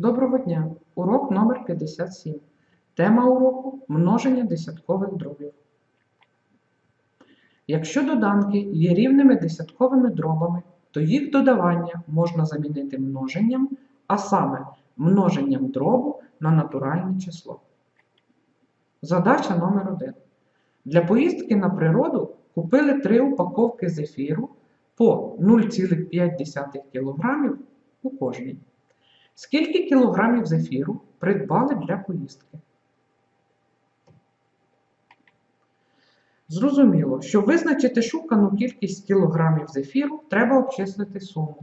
Доброго дня! Урок номер 57. Тема уроку множення десяткових дробів. Якщо доданки є рівними десятковими дробами, то їх додавання можна замінити множенням, а саме множенням дробу на натуральне число. Задача номер 1. Для поїздки на природу купили три упаковки зефіру по 0,5 кг у кожній. Скільки кілограмів зефіру придбали для поїздки? Зрозуміло, щоб визначити шукану кількість кілограмів зефіру, треба обчислити суму.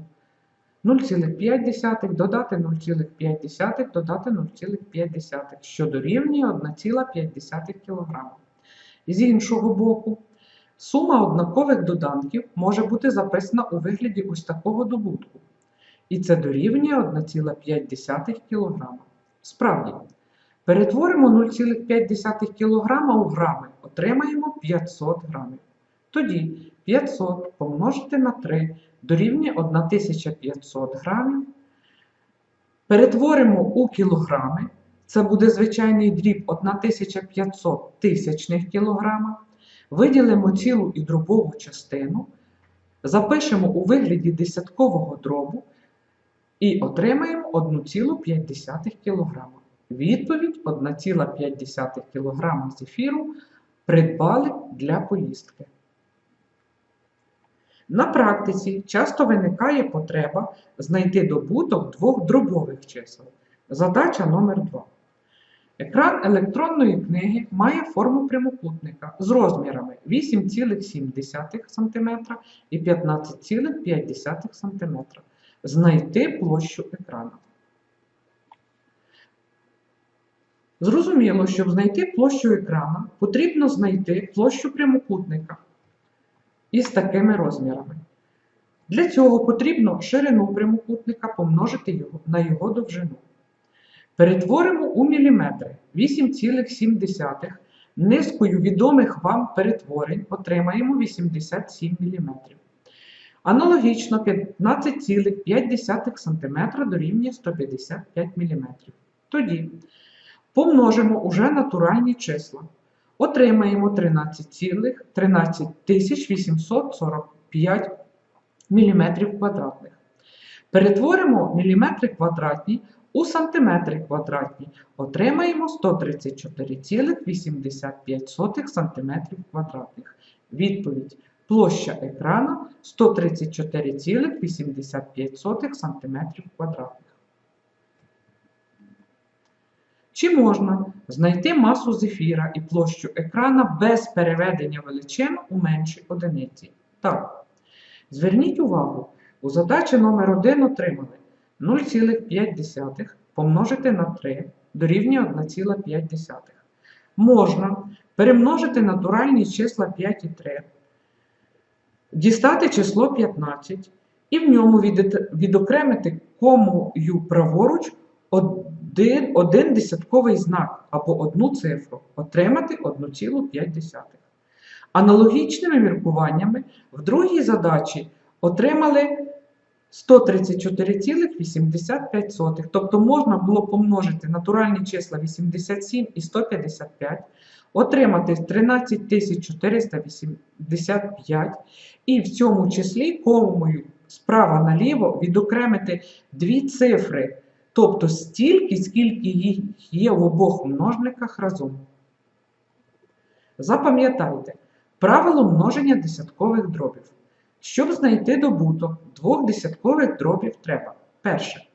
0,5 додати 0,5 додати 0,5, що дорівнює 1,5 кг. З іншого боку, сума однакових доданків може бути записана у вигляді ось такого добутку. І це дорівнює 1,5 кг. Справді, перетворимо 0,5 кг у грами, отримаємо 500 грамів. Тоді 500 помножити на 3 дорівнює 1500 грамів. Перетворимо у кілограми. Це буде звичайний дріб 1500 тисячних кілограма. Виділимо цілу і дробову частину, запишемо у вигляді десяткового дробу і отримаємо 1,5 кг. Відповідь 1,5 кг зефіру придбали для поїздки. На практиці часто виникає потреба знайти добуток двох дробових чисел. Задача номер 2 Екран електронної книги має форму прямокутника з розмірами 8,7 см і 15,5 см. Знайти площу екрану. Зрозуміло, щоб знайти площу екрана, потрібно знайти площу прямокутника із такими розмірами. Для цього потрібно ширину прямокутника помножити його на його довжину. Перетворимо у міліметри 8,7. Низкою відомих вам перетворень отримаємо 87 мм. Аналогічно 15,5 см дорівнює 155 мм. Тоді помножимо уже натуральні числа. Отримаємо 13, 13 845 мм квадратних. Перетворимо міліметри квадратні у сантиметри квадратні. Отримаємо 134,85 см квадратних. Відповідь. Площа екрана 134,85 см квадратних. Чи можна знайти масу зефіра і площу екрана без переведення величин у менші одиниці? Так. Зверніть увагу, у задачі номер 1 отримали 0,5 помножити на 3 дорівнює 1,5. Можна перемножити натуральні числа 5 і 3, дістати число 15 і в ньому відокремити комою праворуч один, один десятковий знак або одну цифру, отримати 1,5. Аналогічними міркуваннями в другій задачі отримали 134,85. Тобто можна було помножити натуральні числа 87 і 155, отримати 13485 і в цьому числі комою справа наліво відокремити дві цифри. Тобто стільки, скільки їх є в обох множниках разом. Запам'ятайте, правило множення десяткових дробів. Щоб знайти добуток двох десяткових дробів треба. Перше.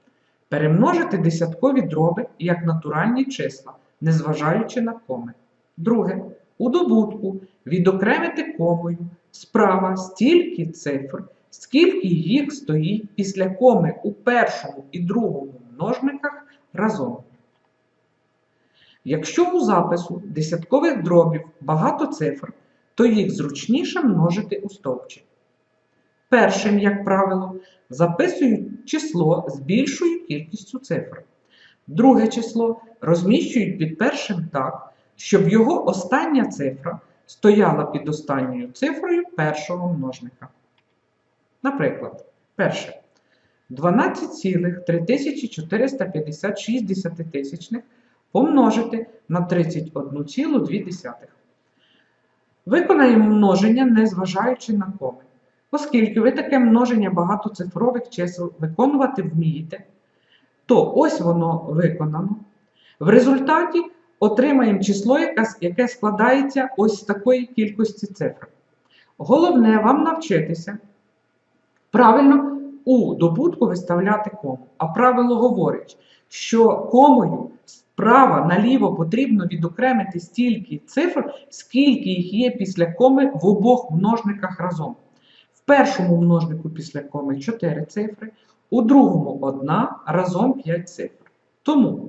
Перемножити десяткові дроби як натуральні числа, незважаючи на коми. Друге. У добутку відокремити комою справа стільки цифр, скільки їх стоїть після коми у першому і другому множниках разом. Якщо у запису десяткових дробів багато цифр, то їх зручніше множити у стовпчик. Першим, як правило, записують число з більшою кількістю цифр. Друге число розміщують під першим так, щоб його остання цифра стояла під останньою цифрою першого множника. Наприклад, перше 12,3456 десятитисячних помножити на 31,2. Виконаємо множення, не зважаючи на коми. Оскільки ви таке множення багатоцифрових чисел виконувати вмієте, то ось воно виконано. В результаті отримаємо число, яке- складається ось з такої кількості цифр. Головне вам навчитися правильно у добутку виставляти кому. А правило говорить, що комою справа наліво потрібно відокремити стільки цифр, скільки їх є після коми в обох множниках разом. В першому множнику після коми 4 цифри, у другому 1, разом 5 цифр. Тому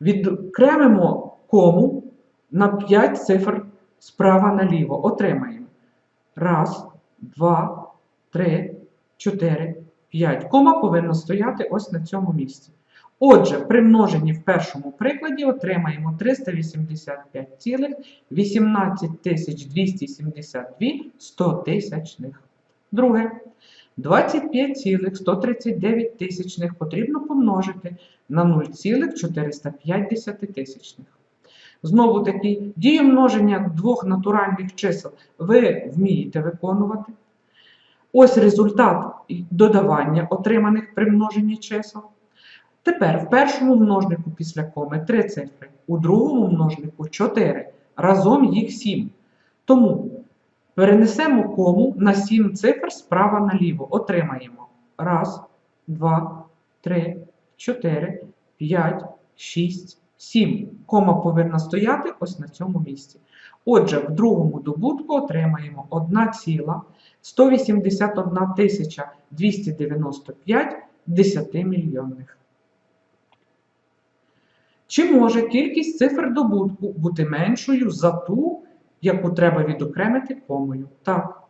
відокремимо кому на 5 цифр справа наліво. Отримаємо. Раз, два, три, чотири, п'ять. Кома повинна стояти ось на цьому місці. Отже, при множенні в першому прикладі отримаємо 385,18 272 стотисячних. Друге. 25,139 тисячних потрібно помножити на 0,405 тисячних. Знову таки, дію множення двох натуральних чисел ви вмієте виконувати. Ось результат додавання отриманих при множенні чисел. Тепер в першому множнику після коми 3 цифри, у другому множнику 4, разом їх 7. Тому перенесемо кому на 7 цифр справа наліво. Отримаємо 1, 2, 3, 4, 5, 6, 7. Кома повинна стояти ось на цьому місці. Отже, в другому добутку отримаємо 1,181 тисяча 295 десятимільйонних. Чи може кількість цифр добутку бути меншою за ту, яку треба відокремити комою? Так.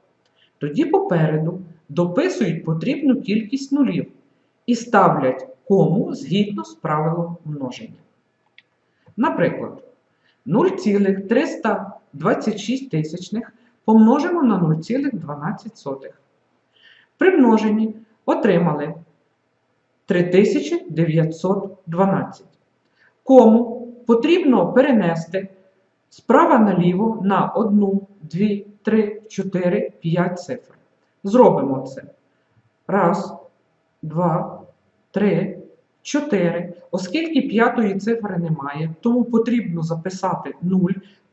Тоді попереду дописують потрібну кількість нулів і ставлять кому згідно з правилом множення. Наприклад, 0,326 тисячних помножимо на 0,12. При множенні отримали 3912. Кому потрібно перенести справа наліво на 1, 2, 3, 4, 5 цифр. Зробимо це. Раз, два, три, чотири. Оскільки п'ятої цифри немає, тому потрібно записати 0,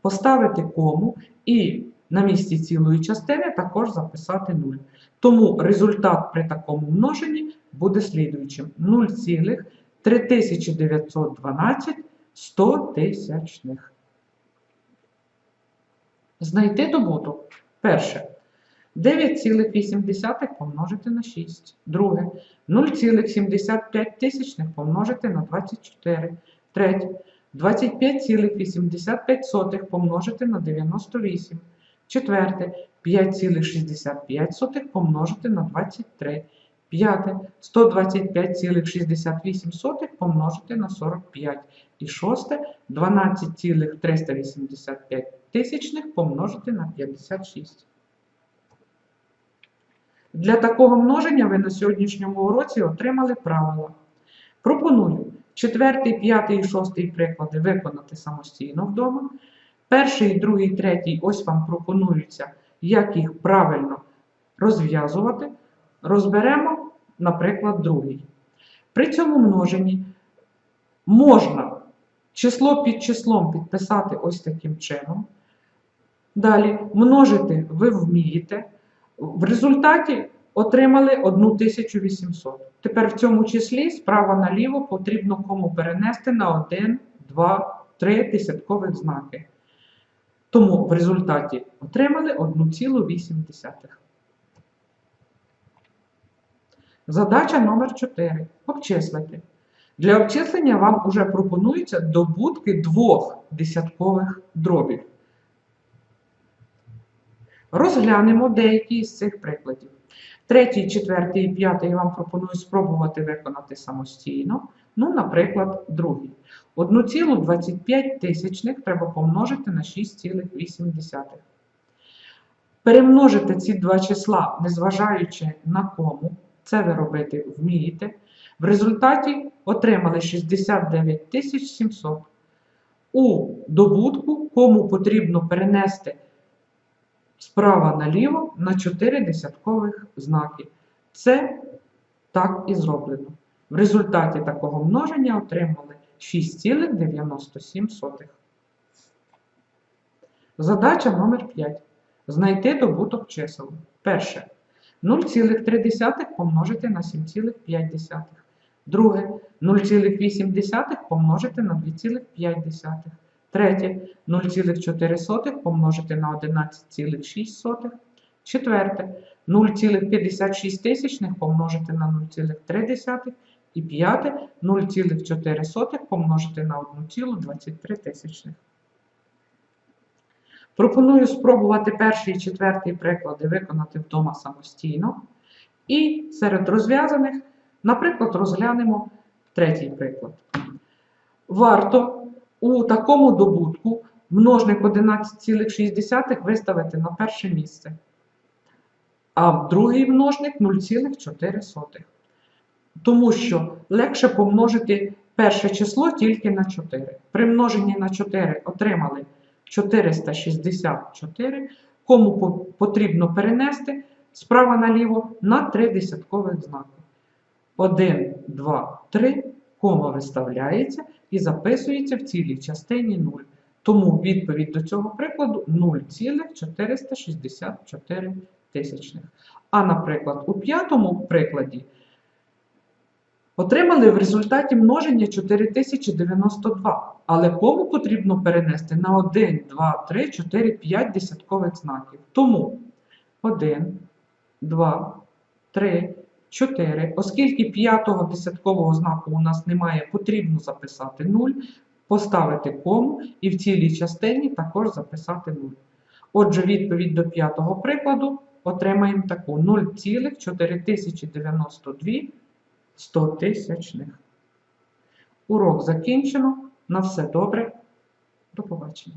поставити кому і на місці цілої частини також записати 0. Тому результат при такому множенні буде слідуючим 0,3912 стотисячних. Знайти добуток. Перше. 9,8 помножити на 6. Друге. 0,75 тисячних помножити на 24. Третє. 25,85 помножити на 98. Четверте. 5,65 помножити на 23. П'яте. 125,68 помножити на 45. І шосте. 12,385 тисячних помножити на 56. Для такого множення ви на сьогоднішньому уроці отримали правила. Пропоную четвертий, п'ятий і шостий приклади виконати самостійно вдома. Перший, другий, третій ось вам пропонуються, як їх правильно розв'язувати. Розберемо, наприклад, другий. При цьому множенні можна число під числом підписати ось таким чином. Далі множити ви вмієте. В результаті отримали 1800. Тепер в цьому числі справа наліво потрібно кому перенести на 1, 2, 3 десяткових знаки. Тому в результаті отримали 1,8. Задача номер 4. Обчислити. Для обчислення вам уже пропонуються добутки двох десяткових дробів. Розглянемо деякі з цих прикладів. Третій, четвертий і п'ятий вам пропоную спробувати виконати самостійно. Ну, наприклад, другий. 1,25 тисячних треба помножити на 6,8. Перемножити ці два числа, незважаючи на кому, Це ви робити вмієте. В результаті отримали 69 тисяч 700. У добутку, кому потрібно перенести справа наліво на 4 десяткових знаки. Це так і зроблено. В результаті такого множення отримали 6,97. Задача номер 5. Знайти добуток чисел. Перше. 0,3 помножити на 7,5. Друге. 0,8 помножити на 2,5. Третє. 0,4 помножити на 11,6. Четверте. 0,56 помножити на 0,3. І п'яте 0,4 помножити на 1,23. Пропоную спробувати перший і четвертий приклади виконати вдома самостійно. І серед розв'язаних, наприклад, розглянемо третій приклад. Варто у такому добутку множник 11,6 виставити на перше місце, а в другий множник 0,4. Тому що легше помножити перше число тільки на 4. При множенні на 4 отримали 464, кому потрібно перенести справа наліво на 3 десяткових знаки. 1, 2, 3, кома виставляється і записується в цілій частині 0. Тому відповідь до цього прикладу 0,464 тисячних. А, наприклад, у п'ятому прикладі Отримали в результаті множення 4092, але кому потрібно перенести на 1, 2, 3, 4, 5 десяткових знаків. Тому 1, 2, 3, 4. Оскільки п'ятого десяткового знаку у нас немає, потрібно записати 0, поставити кому і в цілій частині також записати 0. Отже, відповідь до п'ятого прикладу отримаємо таку 0,4092 100. Урок закінчено. На все добре. До побачення.